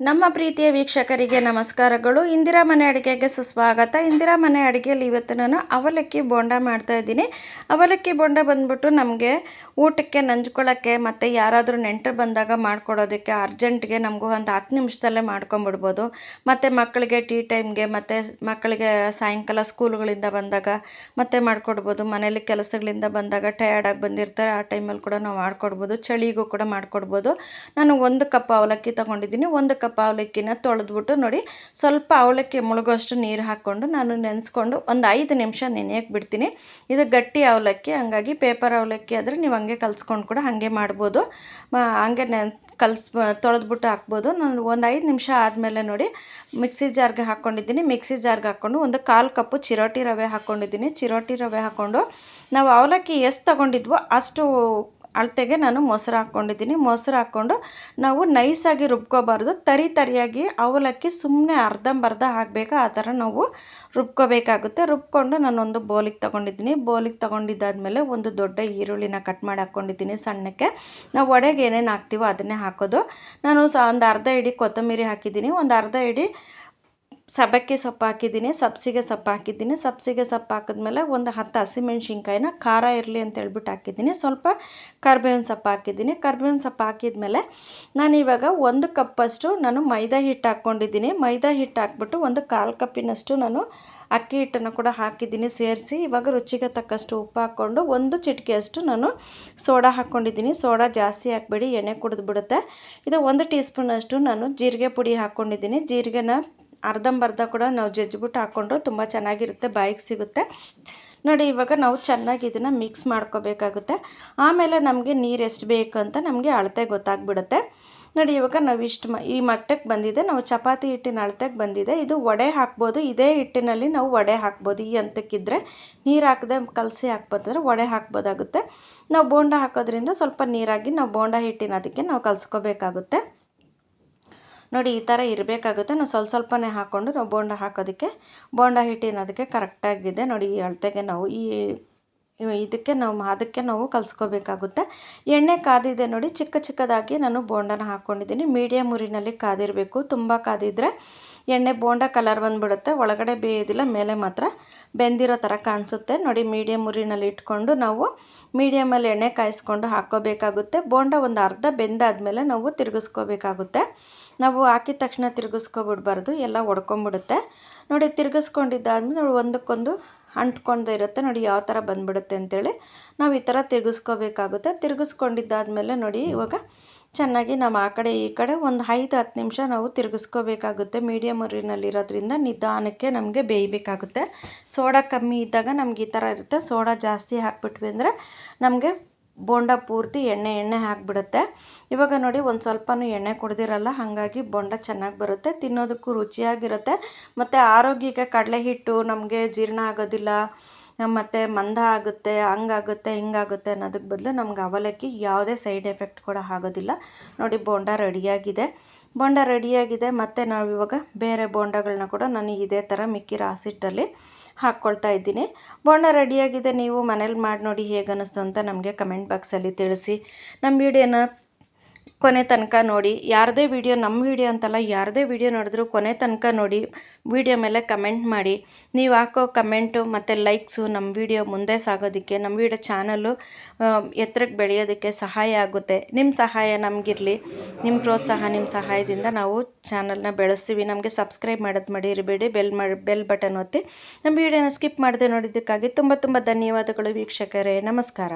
ನಮ್ಮ ಪ್ರೀತಿಯ ವೀಕ್ಷಕರಿಗೆ ನಮಸ್ಕಾರಗಳು. ಇಂದಿರಾ ಮನೆ ಅಡುಗೆಗೆ ಸುಸ್ವಾಗತ. ಇಂದಿರಾ ಮನೆ ಅಡುಗೆಯಲ್ಲಿ ಇವತ್ತು ನಾನು ಅವಲಕ್ಕಿ ಬೋಂಡ ಮಾಡ್ತಾ ಇದ್ದೀನಿ. ಅವಲಕ್ಕಿ ಬೋಂಡ ಬಂದ್ಬಿಟ್ಟು ನಮಗೆ ಊಟಕ್ಕೆ ನಂಜ್ಕೊಳ್ಳೋಕ್ಕೆ ಮತ್ತು ಯಾರಾದರೂ ನೆಂಟರು ಬಂದಾಗ ಮಾಡಿಕೊಡೋದಕ್ಕೆ ಅರ್ಜೆಂಟ್ಗೆ ನಮಗೂ ಒಂದು ಹತ್ತು ನಿಮಿಷದಲ್ಲೇ ಮಾಡ್ಕೊಂಬಿಡ್ಬೋದು. ಮತ್ತು ಮಕ್ಕಳಿಗೆ ಟೀ ಟೈಮ್ಗೆ ಮತ್ತು ಮಕ್ಕಳಿಗೆ ಸಾಯಂಕಾಲ ಸ್ಕೂಲ್ಗಳಿಂದ ಬಂದಾಗ ಮತ್ತೆ ಮಾಡಿಕೊಡ್ಬೋದು. ಮನೇಲಿ ಕೆಲಸಗಳಿಂದ ಬಂದಾಗ ಟಯರ್ಡಾಗಿ ಬಂದಿರ್ತಾರೆ, ಆ ಟೈಮಲ್ಲಿ ಕೂಡ ನಾವು ಮಾಡ್ಕೊಡ್ಬೋದು. ಚಳಿಗೂ ಕೂಡ ಮಾಡಿಕೊಡ್ಬೋದು. ನಾನು ಒಂದು ಕಪ್ ಅವಲಕ್ಕಿ ತೊಗೊಂಡಿದ್ದೀನಿ. ಒಂದು ಕಪ್ ಅವಲಕ್ಕಿನ ತೊಳೆದ್ಬಿಟ್ಟು ನೋಡಿ, ಸ್ವಲ್ಪ ಅವಲಕ್ಕಿ ಮುಳುಗೋಷ್ಟು ನೀರು ಹಾಕ್ಕೊಂಡು ನಾನು ನೆನೆಸ್ಕೊಂಡು ಒಂದು ಐದು ನಿಮಿಷ ನೆನೆಯಕ್ಕೆ ಬಿಡ್ತೀನಿ. ಇದು ಗಟ್ಟಿ ಅವಲಕ್ಕಿ, ಹಂಗಾಗಿ ಪೇಪರ್ ಅವಲಕ್ಕಿ ಆದರೆ ನೀವು ಹಂಗೆ ಕಲ್ಸ್ಕೊಂಡು ಕೂಡ ಹಾಗೆ ಮಾಡ್ಬೋದು. ಹಂಗೆ ನೆನ್, ಕಲ್ಸ್, ತೊಳೆದ್ಬಿಟ್ಟು ಹಾಕ್ಬೋದು. ನಾನು ಒಂದು ಐದು ನಿಮಿಷ ಆದಮೇಲೆ ನೋಡಿ, ಮಿಕ್ಸಿ ಜಾರ್ಗೆ ಹಾಕ್ಕೊಂಡಿದ್ದೀನಿ. ಮಿಕ್ಸಿ ಜಾರ್ಗೆ ಹಾಕ್ಕೊಂಡು ಒಂದು ಕಾಲು ಕಪ್ಪು ಚಿರೋಟಿ ರವೆ ಹಾಕ್ಕೊಂಡಿದ್ದೀನಿ. ಚಿರೋಟಿ ರವೆ ಹಾಕ್ಕೊಂಡು ನಾವು ಅವಲಕ್ಕಿ ಎಷ್ಟು ತೊಗೊಂಡಿದ್ವೋ ಅಷ್ಟು ಅಳತೆಗೆ ನಾನು ಮೊಸರು ಹಾಕ್ಕೊಂಡಿದ್ದೀನಿ. ಮೊಸರು ಹಾಕ್ಕೊಂಡು ನಾವು ನೈಸಾಗಿ ರುಬ್ಕೋಬಾರ್ದು. ತರಿ ತರಿಯಾಗಿ ಅವಲಕ್ಕಿ ಸುಮ್ಮನೆ ಅರ್ಧಂಬರ್ಧ ಹಾಕಬೇಕು? ಆ ಥರ ನಾವು ರುಬ್ಕೋಬೇಕಾಗುತ್ತೆ. ರುಬ್ಕೊಂಡು ನಾನೊಂದು ಬೋಲಿಗೆ ತೊಗೊಂಡಿದ್ದೀನಿ. ಬೋಲಿಗೆ ತೊಗೊಂಡಿದ್ದಾದಮೇಲೆ ಒಂದು ದೊಡ್ಡ ಈರುಳ್ಳಿನ ಕಟ್ ಮಾಡಿ ಹಾಕ್ಕೊಂಡಿದ್ದೀನಿ ಸಣ್ಣಕ್ಕೆ. ನಾವು ಒಡೆಗೆ ಏನೇನು ಹಾಕ್ತೀವೋ ಅದನ್ನೇ ಹಾಕೋದು. ನಾನು ಒಂದು ಅರ್ಧ ಇಡಿ ಕೊತ್ತಂಬರಿ ಹಾಕಿದ್ದೀನಿ. ಒಂದು ಅರ್ಧ ಇಡಿ ಸಬ್ಬಕ್ಕಿ ಸೊಪ್ಪು ಹಾಕಿದ್ದೀನಿ ಸಬ್ಸಿಗೆ ಸೊಪ್ಪು ಹಾಕಿದ್ದೀನಿ ಸಬ್ಸಿಗೆ ಸೊಪ್ಪು ಹಾಕಿದ್ಮೇಲೆ ಒಂದು ಹತ್ತು ಹಸಿಮೆಣ್ಸಿನ್ಕಾಯಿನ ಖಾರ ಇರಲಿ ಅಂತ ಹೇಳ್ಬಿಟ್ಟು ಹಾಕಿದ್ದೀನಿ. ಸ್ವಲ್ಪ ಕರ್ಬೇವಿನ ಸೊಪ್ಪು ಹಾಕಿದ್ದೀನಿ. ಕರ್ಬೇವಿನ ಸೊಪ್ಪು ಹಾಕಿದ್ಮೇಲೆ ನಾನು ಇವಾಗ ಒಂದು ಕಪ್ಪಷ್ಟು ನಾನು ಮೈದಾ ಹಿಟ್ಟು ಹಾಕ್ಕೊಂಡಿದ್ದೀನಿ. ಮೈದಾ ಹಿಟ್ಟು ಹಾಕ್ಬಿಟ್ಟು ಒಂದು ಕಾಲು ಕಪ್ಪಿನಷ್ಟು ನಾನು ಅಕ್ಕಿ ಹಿಟ್ಟನ್ನು ಕೂಡ ಹಾಕಿದ್ದೀನಿ ಸೇರಿಸಿ. ಇವಾಗ ರುಚಿಗೆ ತಕ್ಕಷ್ಟು ಉಪ್ಪು ಹಾಕ್ಕೊಂಡು ಒಂದು ಚಿಟಿಕೆಯಷ್ಟು ನಾನು ಸೋಡಾ ಹಾಕ್ಕೊಂಡಿದ್ದೀನಿ. ಸೋಡಾ ಜಾಸ್ತಿ ಹಾಕ್ಬೇಡಿ, ಎಣ್ಣೆ ಕುಡಿದ್ಬಿಡುತ್ತೆ. ಇದು ಒಂದು ಟೀ ಸ್ಪೂನಷ್ಟು ನಾನು ಜೀರಿಗೆ ಪುಡಿ ಹಾಕ್ಕೊಂಡಿದ್ದೀನಿ. ಜೀರಿಗೆನ ಅರ್ಧಂಬರ್ಧ ಕೂಡ ನಾವು ಜಜ್ಜಿಬಿಟ್ಟು ಹಾಕ್ಕೊಂಡ್ರೆ ತುಂಬ ಚೆನ್ನಾಗಿರುತ್ತೆ, ಬಾಯಿಗೆ ಸಿಗುತ್ತೆ. ನೋಡಿ, ಇವಾಗ ನಾವು ಚೆನ್ನಾಗಿ ಇದನ್ನು ಮಿಕ್ಸ್ ಮಾಡ್ಕೋಬೇಕಾಗುತ್ತೆ. ಆಮೇಲೆ ನಮಗೆ ನೀರು ಎಷ್ಟು ಬೇಕು ಅಂತ ನಮಗೆ ಅಳತೆ ಗೊತ್ತಾಗ್ಬಿಡುತ್ತೆ. ನೋಡಿ, ಇವಾಗ ನಾವು ಇಷ್ಟು ಈ ಮಟ್ಟಕ್ಕೆ ಬಂದಿದೆ, ನಾವು ಚಪಾತಿ ಹಿಟ್ಟಿನ ಅಳತೆಗೆ ಬಂದಿದೆ. ಇದು ವಡೆ ಹಾಕ್ಬೋದು, ಇದೇ ಹಿಟ್ಟಿನಲ್ಲಿ ನಾವು ವಡೆ ಹಾಕ್ಬೋದು. ಈ ಹಂತಕ್ಕಿದ್ರೆ ನೀರು ಹಾಕದೆ ಕಲಸಿ ಹಾಕ್ಬೋದಾದ್ರೆ ವಡೆ ಹಾಕ್ಬೋದಾಗುತ್ತೆ. ನಾವು ಬೋಂಡ ಹಾಕೋದ್ರಿಂದ ಸ್ವಲ್ಪ ನೀರಾಗಿ ನಾವು ಬೋಂಡ ಹಿಟ್ಟಿನ ಅದಕ್ಕೆ ನಾವು ಕಲಿಸ್ಕೋಬೇಕಾಗುತ್ತೆ. ನೋಡಿ, ಈ ಥರ ಇರಬೇಕಾಗುತ್ತೆ. ನಾವು ಸ್ವಲ್ಪ ಸ್ವಲ್ಪನೇ ಹಾಕ್ಕೊಂಡು ನಾವು ಬೋಂಡ ಹಾಕೋದಕ್ಕೆ, ಬೋಂಡ ಹಿಟ್ಟಿನ ಅದಕ್ಕೆ ಕರೆಕ್ಟಾಗಿದೆ ನೋಡಿ, ಈ ಅಳತೆಗೆ ನಾವು ಈ ಇದಕ್ಕೆ ನಾವು, ಅದಕ್ಕೆ ನಾವು ಕಲಿಸ್ಕೋಬೇಕಾಗುತ್ತೆ. ಎಣ್ಣೆ ಕಾದಿದೆ ನೋಡಿ, ಚಿಕ್ಕ ಚಿಕ್ಕದಾಗಿ ನಾನು ಬೋಂಡನ ಹಾಕ್ಕೊಂಡಿದ್ದೀನಿ ಮೀಡಿಯಮ್ ಉರಿನಲ್ಲಿ ಕಾದಿರಬೇಕು, ತುಂಬ ಕಾದಿದ್ರೆ ಎಣ್ಣೆ ಬೋಂಡ ಕಲರ್ ಬಂದುಬಿಡುತ್ತೆ. ಒಳಗಡೆ ಬೇಯೋದಿಲ್ಲ, ಮೇಲೆ ಮಾತ್ರ ಬೆಂದಿರೋ ಥರ ಕಾಣಿಸುತ್ತೆ. ನೋಡಿ ಮೀಡಿಯಮ್ ಉರಿನಲ್ಲಿ ಇಟ್ಕೊಂಡು ನಾವು ಮೀಡಿಯಮಲ್ಲಿ ಎಣ್ಣೆ ಕಾಯಿಸ್ಕೊಂಡು ಹಾಕ್ಕೋಬೇಕಾಗುತ್ತೆ. ಬೋಂಡ ಒಂದು ಅರ್ಧ ಬೆಂದಾದಮೇಲೆ ನಾವು ತಿರುಗಿಸ್ಕೋಬೇಕಾಗುತ್ತೆ. ನಾವು ಹಾಕಿದ ತಕ್ಷಣ ತಿರುಗಿಸ್ಕೊಬಿಡ್ಬಾರ್ದು, ಎಲ್ಲ ಒಡ್ಕೊಂಬಿಡುತ್ತೆ. ನೋಡಿ, ತಿರುಗಿಸ್ಕೊಂಡಿದ್ದಾದ್ಮೇಲೆ ನಾವು ಒಂದಕ್ಕೊಂದು ಅಂಟ್ಕೊಂಡು ಇರುತ್ತೆ. ನೋಡಿ, ಯಾವ ಥರ ಬಂದ್ಬಿಡುತ್ತೆ ಅಂತೇಳಿ ನಾವು ಈ ಥರ ತಿರುಗಿಸ್ಕೋಬೇಕಾಗುತ್ತೆ. ತಿರುಗಿಸ್ಕೊಂಡಿದ್ದಾದಮೇಲೆ ನೋಡಿ, ಇವಾಗ ಚೆನ್ನಾಗಿ ನಾವು ಆ ಕಡೆ ಈ ಕಡೆ ಒಂದು ಐದು, ಹತ್ತು ನಿಮಿಷ ನಾವು ತಿರುಗಿಸ್ಕೋಬೇಕಾಗುತ್ತೆ. ಮೀಡಿಯಮ್ ಉರಿನಲ್ಲಿರೋದ್ರಿಂದ ನಿಧಾನಕ್ಕೆ ನಮಗೆ ಬೇಯಬೇಕಾಗುತ್ತೆ. ಸೋಡಾ ಕಮ್ಮಿ ಇದ್ದಾಗ ನಮ್ಗೆ ಈ ಥರ ಇರುತ್ತೆ. ಸೋಡಾ ಜಾಸ್ತಿ ಹಾಕ್ಬಿಟ್ವಿ ಅಂದರೆ ನಮಗೆ ಬೋಂಡ ಪೂರ್ತಿ ಎಣ್ಣೆ ಎಣ್ಣೆ ಹಾಕಿಬಿಡುತ್ತೆ. ಇವಾಗ ನೋಡಿ ಒಂದು ಸ್ವಲ್ಪನೂ ಎಣ್ಣೆ ಕುಡ್ದಿರಲ್ಲ, ಹಾಗಾಗಿ ಬೋಂಡ ಚೆನ್ನಾಗಿ ಬರುತ್ತೆ, ತಿನ್ನೋದಕ್ಕೂ ರುಚಿಯಾಗಿರುತ್ತೆ. ಮತ್ತು ಆರೋಗ್ಯಕ್ಕೆ ಕಡಲೆ ಹಿಟ್ಟು ನಮಗೆ ಜೀರ್ಣ ಆಗೋದಿಲ್ಲ, ಮತ್ತು ಮಂದ ಆಗುತ್ತೆ, ಹಂಗಾಗುತ್ತೆ, ಹಿಂಗಾಗುತ್ತೆ ಅನ್ನೋದಕ್ಕೆ ಬದಲು ನಮ್ಗೆ ಅವಲಕ್ಕಿ ಯಾವುದೇ ಸೈಡ್ ಎಫೆಕ್ಟ್ ಕೂಡ ಆಗೋದಿಲ್ಲ. ನೋಡಿ ಬೋಂಡ ರೆಡಿಯಾಗಿದೆ. ಬೋಂಡ ರೆಡಿಯಾಗಿದೆ, ಮತ್ತು ನಾವು ಇವಾಗ ಬೇರೆ ಬೋಂಡಗಳನ್ನ ಕೂಡ ನಾನು ಇದೇ ಥರ ಮಿಕ್ಕಿ ರಾಸಿಟ್ಟಲ್ಲಿ ಹಾಕ್ಕೊಳ್ತಾ ಇದ್ದೀನಿ. ಬೋಂಡ ರೆಡಿಯಾಗಿದೆ. ನೀವು ಮನೇಲಿ ಮಾಡಿ ನೋಡಿ ಹೇಗೆ ಅನ್ನಿಸ್ತು ಅಂತ ನಮಗೆ ಕಮೆಂಟ್ ಬಾಕ್ಸಲ್ಲಿ ತಿಳಿಸಿ. ನಮ್ಮ ವೀಡಿಯೋನ ಕೊನೆ ತನಕ ನೋಡಿ, ಯಾರದೇ ವಿಡಿಯೋ, ನಮ್ಮ ವಿಡಿಯೋ ಅಂತಲ್ಲ, ಯಾರದೇ ವಿಡಿಯೋ ನೋಡಿದ್ರು ಕೊನೆ ತನಕ ನೋಡಿ, ವಿಡಿಯೋ ಮೇಲೆ ಕಮೆಂಟ್ ಮಾಡಿ. ನೀವು ಹಾಕೋ ಕಮೆಂಟು ಮತ್ತು ಲೈಕ್ಸು ನಮ್ಮ ವಿಡಿಯೋ ಮುಂದೆ ಸಾಗೋದಕ್ಕೆ, ನಮ್ಮ ವಿಡಿಯೋ ಚಾನಲ್ಲು ಎತ್ತರಕ್ಕೆ ಬೆಳೆಯೋದಕ್ಕೆ ಸಹಾಯ ಆಗುತ್ತೆ. ನಿಮ್ಮ ಸಹಾಯ ನಮಗಿರಲಿ. ನಿಮ್ಮ ಪ್ರೋತ್ಸಾಹ ನಿಮ್ಮ ಸಹಾಯದಿಂದ ನಾವು ಚಾನಲ್ನ ಬೆಳೆಸ್ತೀವಿ. ನಮಗೆ ಸಬ್ಸ್ಕ್ರೈಬ್ ಮಾಡೋದು ಮಡಿರಬೇಡಿ ಬೆಲ್ ಮಾಡಿ ಬೆಲ್ ಬಟನ್ ಒತ್ತಿ. ನಮ್ಮ ವಿಡಿಯೋನ ಸ್ಕಿಪ್ ಮಾಡದೆ ನೋಡಿದ್ದಕ್ಕಾಗಿ ತುಂಬ ತುಂಬ ಧನ್ಯವಾದಗಳು ವೀಕ್ಷಕರೇ. ನಮಸ್ಕಾರ.